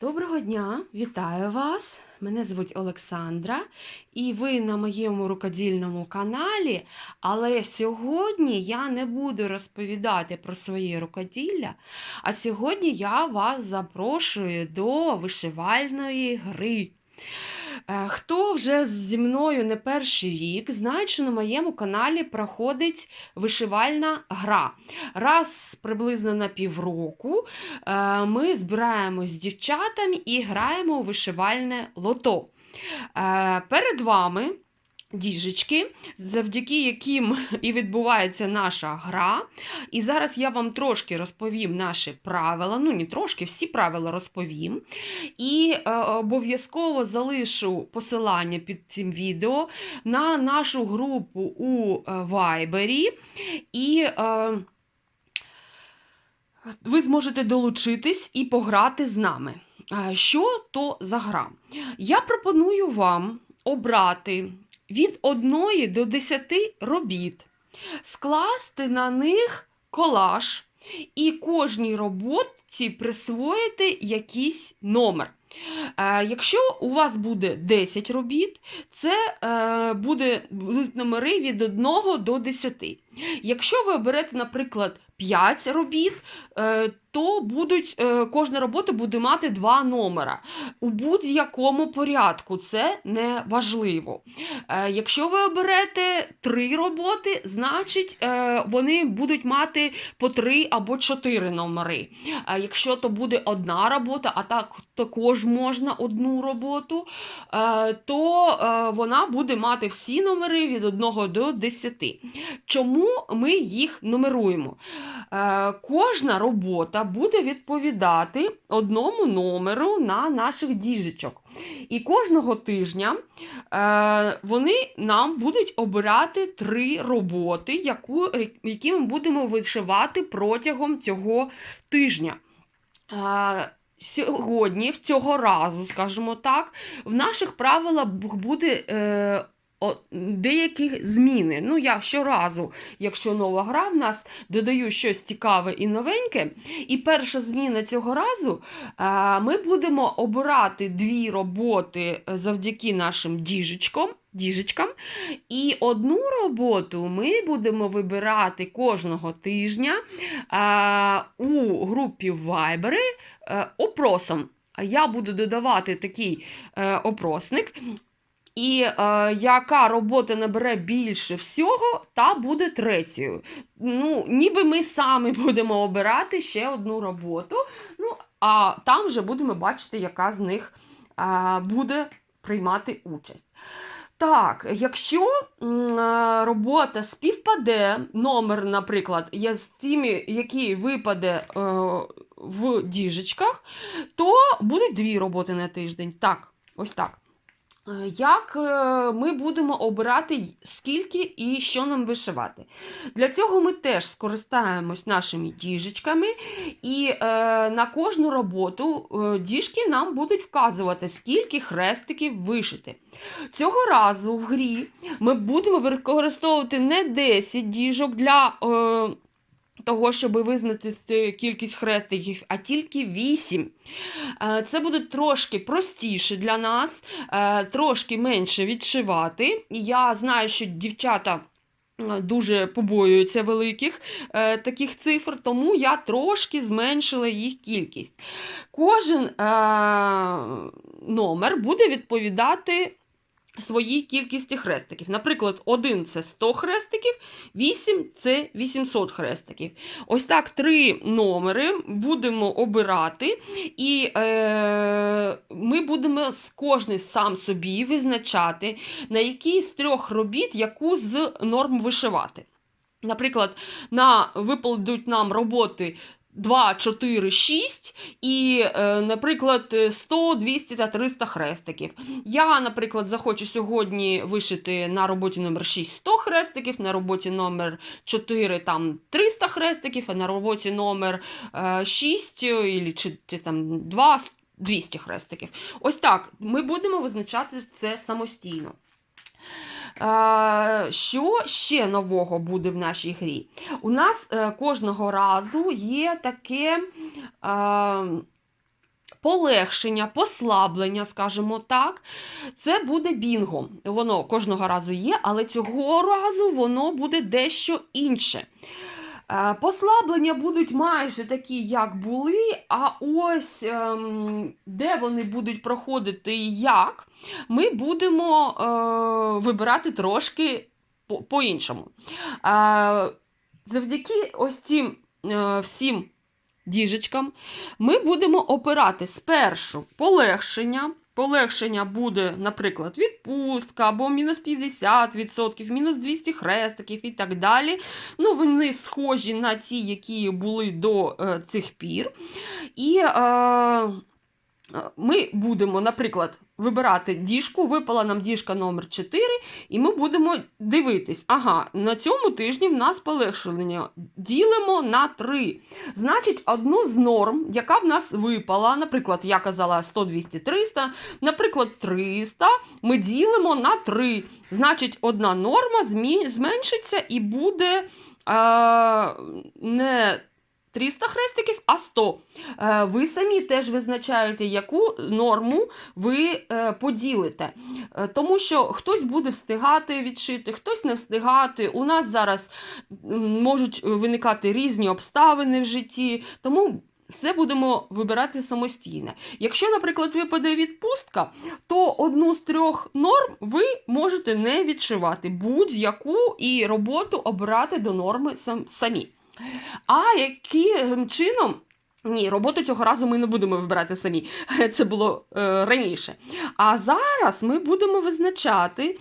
Доброго дня, вітаю вас! Мене звуть Олександра, і ви на моєму рукодільному каналі. Але сьогодні я не буду розповідати про своє рукоділля, а сьогодні я вас запрошую до вишивальної гри. Е, Хто вже зі мною не перший рік, знає, що на моєму каналі проходить вишивальна гра. Раз приблизно на півроку е, ми збираємось з дівчатами і граємо у вишивальне лото. Е, Перед вами діжечки, завдяки яким і відбувається наша гра. І зараз я вам трошки розповім наші правила. Ну, не трошки, всі правила розповім. І е, обов'язково залишу посилання під цим відео на нашу групу у е, Вайбері. І е, ви зможете долучитись і пограти з нами. Е, Що то за гра? Я пропоную вам обрати від 1 до 10 робіт, скласти на них колаж і кожній роботі присвоїти якийсь номер. Е, Якщо у вас буде 10 робіт, це е, буде, будуть номери від 1 до 10. Якщо ви оберете, наприклад, 5 робіт, е, то будуть, кожна робота буде мати два номера. У будь-якому порядку це не важливо. Якщо ви оберете 3 роботи, значить вони будуть мати по 3 або 4 номери. Якщо то буде одна робота, а так також можна одну роботу, е, то е, вона буде мати всі номери від 1 до 10. Чому ми їх нумеруємо? Е, Кожна робота буде відповідати одному номеру на наших діжечок. І кожного тижня вони нам будуть обирати три роботи, яку, які ми будемо вишивати протягом цього тижня. Сьогодні, в цього разу, скажімо так, в наших правилах буде е, деякі зміни. Ну, я щоразу, якщо нова гра в нас, додаю щось цікаве і новеньке. І перша зміна цього разу е, ми будемо обирати дві роботи завдяки нашим діжечкам. Діжечкам. І одну роботу ми будемо вибирати кожного тижня е, у групі Viber е, опросом. Я буду додавати такий опросник. І е, яка робота набере більше всього, та буде третьою. Ну, ніби ми самі будемо обирати ще одну роботу. Ну, а там вже будемо бачити, яка з них е, буде приймати участь. Так, якщо е, робота співпаде, номер, наприклад, є з тими, який випаде е, в діжечках, то будуть дві роботи на тиждень. Так, ось так. Е, Як е, ми будемо обирати, скільки і що нам вишивати? Для цього ми теж скористаємось нашими діжечками, і е, на кожну роботу діжки нам будуть вказувати, скільки хрестиків вишити. Цього разу в грі ми будемо використовувати не 10 діжок для. Того, щоб визнати кількість хрестиків, а тільки 8. Е, Це буде трошки простіше для нас, е, трошки менше відшивати. Я знаю, що дівчата. е, Дуже побоюються великих е, таких цифр, тому я трошки зменшила їх кількість. Кожен е, номер буде відповідати своїй кількості хрестиків. Наприклад, 1 це 100 хрестиків, 8 це 800 хрестиків. Ось так три номери будемо обирати, і е, ми будемо з кожний сам собі визначати, на якій з трьох робіт яку з норм вишивати. Наприклад, на випадуть нам роботи 2, 4, 6 і, е, наприклад, 100, 200 та 300 хрестиків. Я, наприклад, захочу сьогодні вишити на роботі номер 6 100 хрестиків, на роботі номер 4 там 300 хрестиків, а на роботі номер е, 6 і, чи, чи там 2 200 хрестиків. Ось так ми будемо визначати це самостійно. Е, Що ще нового буде в нашій грі? У нас е, кожного разу є таке. е, полегшення, послаблення, скажімо так, це буде бінго. Воно кожного разу є, але цього разу воно буде дещо інше. Е, Послаблення будуть майже такі, як були, а ось ем, де вони будуть проходити і як, ми будемо е, вибирати трошки по- по-іншому. Е, завдяки ось цим всім діжечкам ми будемо опирати спершу полегшення. Полегшення буде, наприклад, відпустка або мінус 50%, мінус 200 хрестиків і так далі. Ну, вони схожі на ті, які були до е, цих пір. І е, ми будемо, наприклад, вибирати діжку, випала нам діжка номер 4, і ми будемо дивитись, ага, на цьому тижні в нас полегшення ділимо на 3. Значить, одну з норм, яка в нас випала, наприклад, я казала 100, 200, 300, наприклад, 300, ми ділимо на 3. Значить, одна норма зменшиться і буде е, не 300 хрестиків, а 100. Е, ви самі теж визначаєте, яку норму ви е, поділите. Е, тому що хтось буде встигати відшити, хтось не встигати. У нас зараз можуть виникати різні обставини в житті, тому все будемо вибирати самостійно. Якщо, наприклад, випаде відпустка, то одну з трьох норм ви можете не відшивати будь-яку і роботу обирати до норми самі. А яким чином? Ні, роботу цього разу ми не будемо вибирати самі. Це було е, раніше. А зараз ми будемо визначати,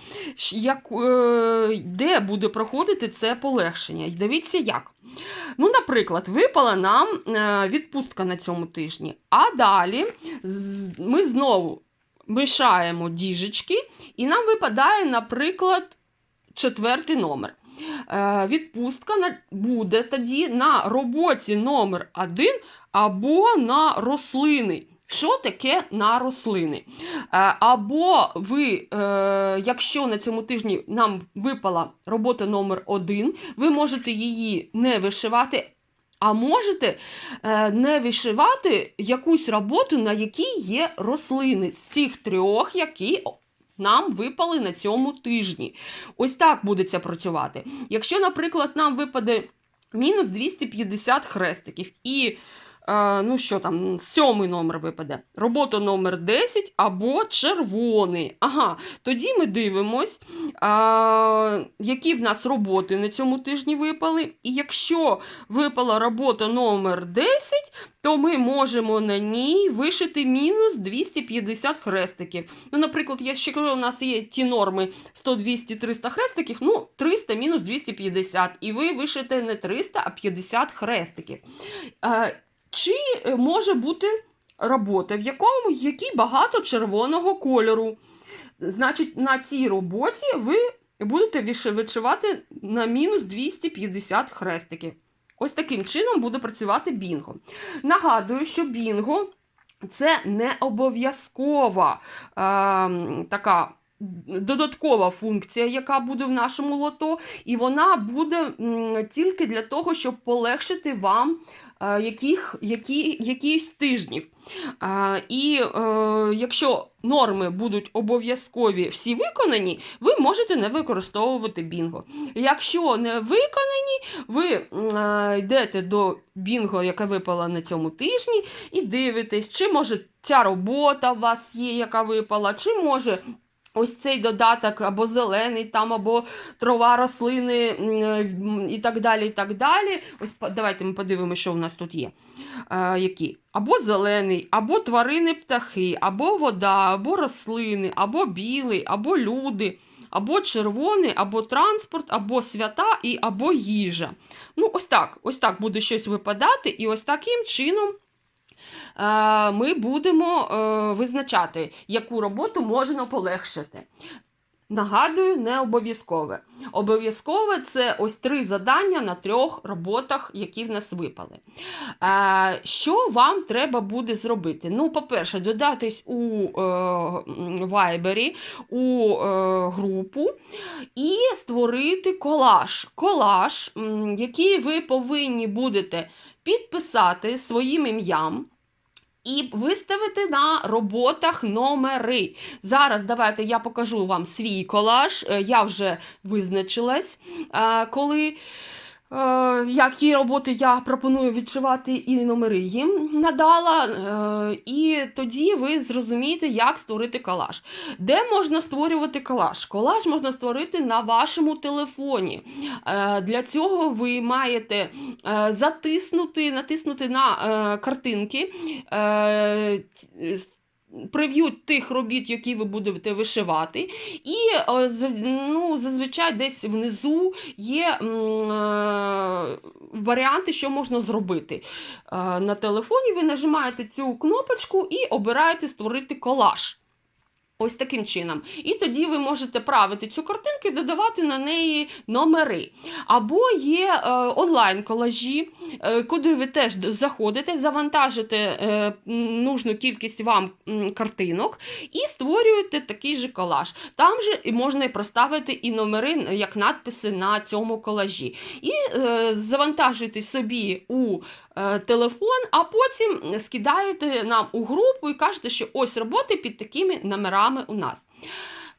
як, е, де буде проходити це полегшення. І дивіться як. Ну, наприклад, випала нам е, відпустка на цьому тижні, а далі ми знову мішаємо діжечки, і нам випадає, наприклад, четвертий номер. Е, Відпустка буде тоді на роботі номер 1 або на рослини. Що таке на рослини? Е, Або ви, е, якщо на цьому тижні нам випала робота номер 1, ви можете її не вишивати, а можете не вишивати якусь роботу, на якій є рослини з цих трьох, які нам випали на цьому тижні. Ось так буде це працювати. Якщо, наприклад, нам випаде мінус 250 хрестиків і. Е, Ну, що там, сьомий номер випаде. Робота номер 10 або червоний. Ага, тоді ми дивимось, які в нас роботи на цьому тижні випали. І якщо випала робота номер 10, то ми можемо на ній вишити мінус 250 хрестиків. Ну, наприклад, якщо у нас є ті норми 100, 200, 300 хрестиків, ну 300 мінус 250, і ви вишите не 300, а 50 хрестиків. Чи е, може бути робота, в якому якій багато червоного кольору? Значить, на цій роботі ви будете вишивати на мінус 250 хрестиків. Ось таким чином буде працювати бінго. Нагадую, що бінго це не обов'язкова е, така додаткова функція, яка буде в нашому лото, і вона буде тільки для того, щоб полегшити вам е, яких, які, якісь тижнів. Е, і е, якщо норми будуть обов'язкові всі виконані, ви можете не використовувати бінго. Якщо не виконані, ви йдете до бінго, яке випала на цьому тижні, і дивитесь, чи може ця робота у вас є, яка випала, чи може. Ось цей додаток або зелений, там, або трава, рослини м, і так далі. і так далі. Ось давайте ми подивимося, що в нас тут є. Е, які? Або зелений, або тварини, птахи, або вода, або рослини, або білий, або люди, або червоний, або транспорт, або свята, і або їжа. Ну, ось так, ось так буде щось випадати, і ось таким чином. Е, Ми будемо е, визначати, яку роботу можна полегшити. Нагадую, не обов'язкове. Обов'язкове це ось три завдання на трьох роботах, які в нас випали. Е, що вам треба буде зробити? Ну, по-перше, додатись у Viber, у групу і створити колаж. Колаж, який ви повинні будете підписати своїм ім'ям. І виставити на роботах номери. Зараз давайте я покажу вам свій колаж. Е, Я вже визначилась, е, коли. Е, Які роботи я пропоную відшивати і номери їм надала, е, і тоді ви зрозумієте, як створити колаж. Де можна створювати колаж? Колаж можна створити на вашому телефоні. Е, Для цього ви маєте затиснути, натиснути на картинки. Прев'ю тих робіт, які ви будете вишивати, і е, ну, зазвичай десь внизу є е, варіанти, що можна зробити. Е, На телефоні ви нажимаєте цю кнопочку і обираєте створити колаж. Ось таким чином. І тоді ви можете правити цю картинку і додавати на неї номери. Або є е, онлайн-колажі, е, куди ви теж заходите, завантажите е, нужну кількість вам картинок і створюєте такий же колаж. Там же можна і проставити і номери, як надписи на цьому колажі. І завантажуєте собі у телефон, а потім скидаєте нам у групу і кажете, що ось роботи під такими номерами у нас.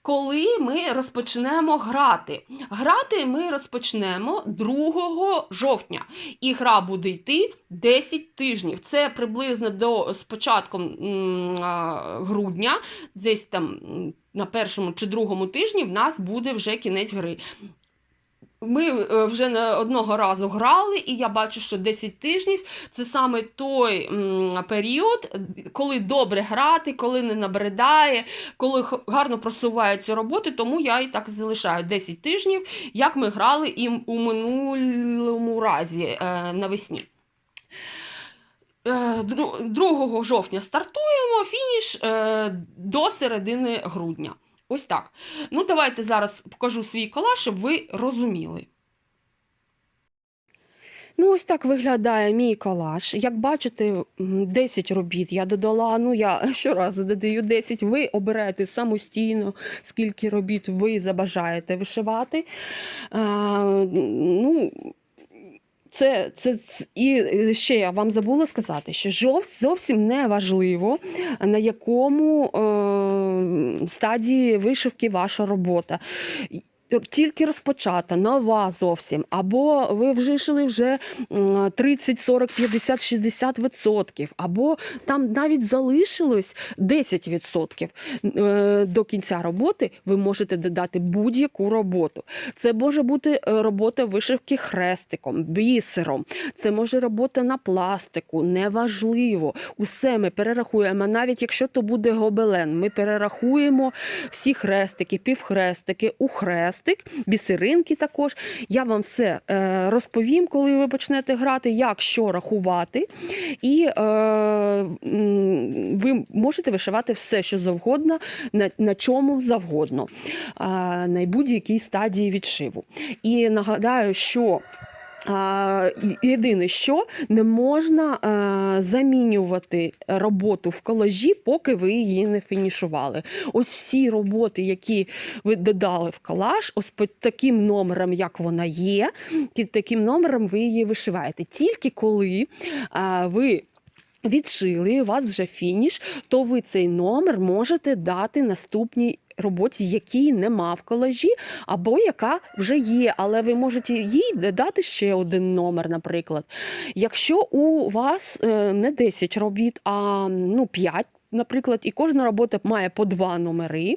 Коли ми розпочнемо грати? Грати ми розпочнемо 2 жовтня, і гра буде йти 10 тижнів. Це приблизно до з початком грудня, десь там на першому чи другому тижні в нас буде вже кінець гри. Ми е, вже не одного разу грали, і я бачу, що 10 тижнів це саме той м, період, коли добре грати, коли не набридає, коли гарно просуваються роботи, тому я і так залишаю 10 тижнів, як ми грали і у минулому разі е, навесні. Е, 2 жовтня стартуємо, фініш е, до середини грудня. Ось так. Ну, давайте зараз покажу свій колаж, щоб ви розуміли. Ну, ось так виглядає мій колаж. Як бачите, 10 робіт я додала. Ну, я щоразу додаю 10. Ви обираєте самостійно, скільки робіт ви забажаєте вишивати. А, ну, це, це, і ще я вам забула сказати, що зовсім не важливо, на якому е, стадії вишивки ваша робота. Тільки розпочата, нова зовсім, або ви вишили вже 30, 40, 50, 60 відсотків, або там навіть залишилось 10 відсотків е, до кінця роботи, ви можете додати будь-яку роботу. Це може бути е, робота вишивки хрестиком, бісером, це може робота на пластику, неважливо. Усе ми перерахуємо, навіть якщо то буде гобелен, ми перерахуємо всі хрестики, півхрестики, ухрестик, бісеринки також. Я вам все е, розповім, коли ви почнете грати, як що рахувати. І е, ви можете вишивати все, що завгодно, на, на чому завгодно, е, на будь-якій стадії відшиву. І нагадаю, що єдине, що не можна е, замінювати роботу в колажі, поки ви її не фінішували. Ось всі роботи, які ви додали в колаж, ось під таким номером, як вона є, під таким номером ви її вишиваєте. Тільки коли е, ви відшили, у вас вже фініш, то ви цей номер можете дати наступній роботі, якій нема в колажі, або яка вже є, але ви можете їй додати ще один номер, наприклад. Якщо у вас е, не 10 робіт, а ну, 5, Наприклад, і кожна робота має по два номери,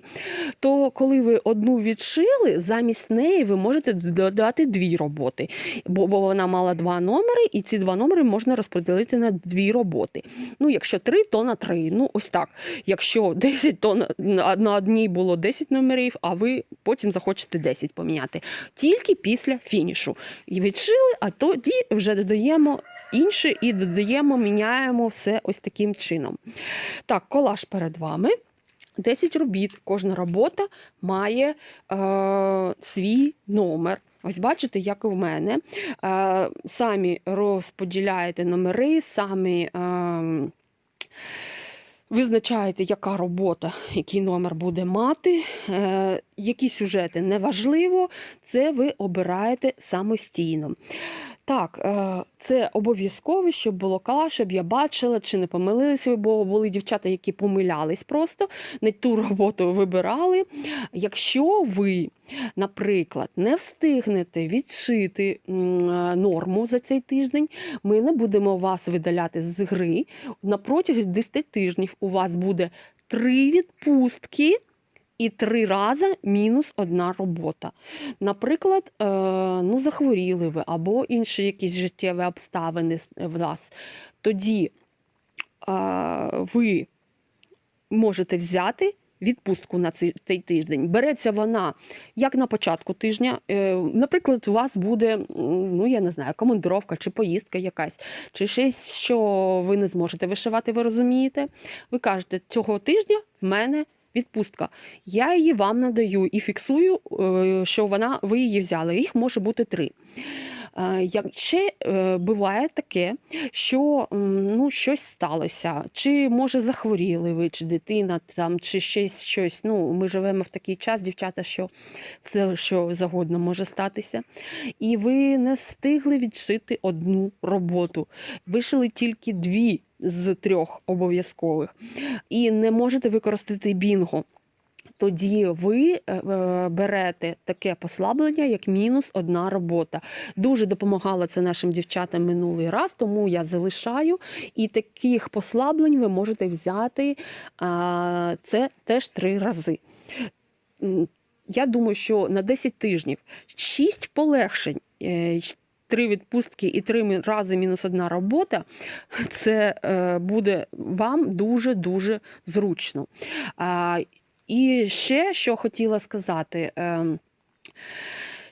то коли ви одну відшили, замість неї ви можете додати дві роботи, бо, вона мала два номери, і ці два номери можна розподілити на дві роботи. Ну, якщо три, то на три. Ну, ось так. Якщо 10, то на одній було 10 номерів, а ви потім захочете 10 поміняти. Тільки після фінішу. І відшили, а тоді вже додаємо інше і додаємо, міняємо все ось таким чином. Так, колаж перед вами. 10 робіт. Кожна робота має е, свій номер. Ось бачите, як і в мене. Е, самі розподіляєте номери, самі. Е, Визначаєте, яка робота, який номер буде мати, е, які сюжети неважливо, це ви обираєте самостійно. Так, е, це обов'язково, щоб було клас, щоб я бачила, чи не помилилися бо були дівчата, які помилялись просто, не ту роботу вибирали. Якщо ви, наприклад, не встигнете відшити е, норму за цей тиждень, ми не будемо вас видаляти з гри. На протязі 10 тижнів у вас буде три відпустки. І три рази мінус одна робота. Наприклад, е, ну, захворіли ви або інші якісь життєві обставини в вас, тоді е, ви можете взяти відпустку на цей, тиждень. Береться вона як на початку тижня. Е, наприклад, у вас буде, ну я не знаю, командировка чи поїздка якась, чи щось, що ви не зможете вишивати, ви розумієте. Ви кажете, цього тижня в мене відпустка. Я її вам надаю і фіксую, е, що вона, ви її взяли. Їх може бути три. Е, Як ще е, буває таке, що ну, щось сталося, чи може захворіли ви, чи дитина там, чи щось щось. Ну, ми живемо в такий час, дівчата, що це що завгодно може статися. І ви не встигли відшити одну роботу. Вишили тільки дві з трьох обов'язкових, і не можете використати бінго. Тоді ви е, е, берете таке послаблення, як мінус одна робота. Дуже допомагало це нашим дівчатам минулий раз, тому я залишаю. І таких послаблень ви можете взяти це теж три рази. Я думаю, що на 10 тижнів 6 полегшень. Три відпустки і три рази мінус одна робота, це е, буде вам дуже дуже зручно. І ще що хотіла сказати. ем,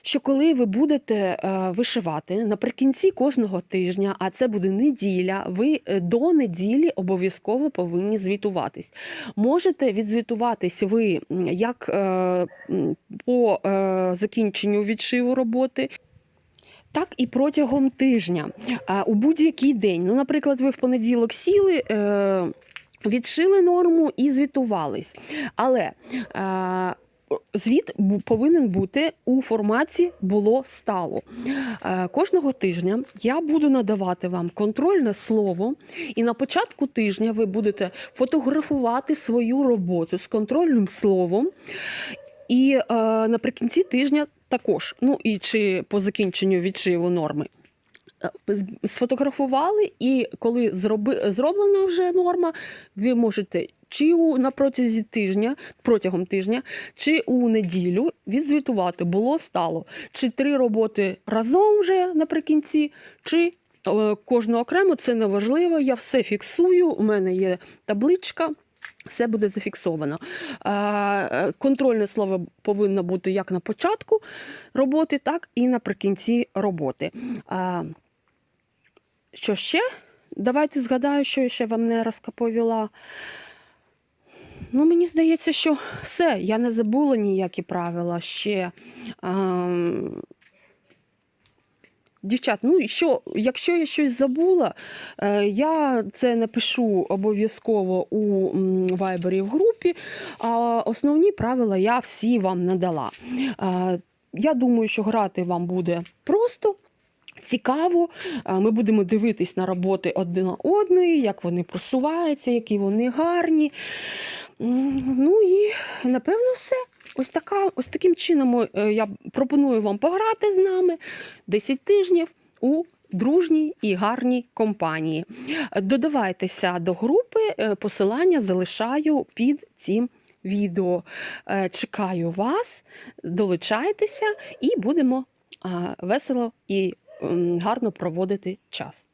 Що коли ви будете е, вишивати наприкінці кожного тижня, а це буде неділя, ви е, до неділі обов'язково повинні звітуватись. Можете відзвітуватись ви як по закінченню відшиву роботи, так і протягом тижня. У будь-який день. Ну, наприклад, ви в понеділок сіли. Е, Відшили норму і звітувались. Але е, звіт повинен бути у форматі було стало. Е, кожного тижня я буду надавати вам контрольне слово, і на початку тижня ви будете фотографувати свою роботу з контрольним словом. І е, наприкінці тижня також, ну і чи по закінченню відшиву норми. Е, Сфотографували, і коли зроби, зроблена вже норма, ви можете чи у, на протязі тижня, протягом тижня, чи у неділю відзвітувати було стало. Чи три роботи разом вже наприкінці, чи е, кожну окремо, це не важливо. Я все фіксую. У мене є табличка. Все буде зафіксовано. Е, е, Контрольне слово повинно бути як на початку роботи, так і наприкінці роботи. Е, Що ще? Давайте згадаю, що я ще вам не розповіла. Ну, мені здається, що все, я не забула ніякі правила ще. Дівчат, ну що, якщо я щось забула, е, я це напишу обов'язково у вайбері в групі. А основні правила я всі вам надала. Е, Я думаю, що грати вам буде просто. Цікаво, Е, ми будемо дивитись на роботи одна одної, як вони просуваються, які вони гарні. Ну і напевно все. Ось така, ось таким чином е, я пропоную вам пограти з нами 10 тижнів у дружній і гарній компанії. Додавайтеся до групи, е, посилання залишаю під цим відео. Е, Чекаю вас, долучайтеся і будемо весело і гарно проводити час.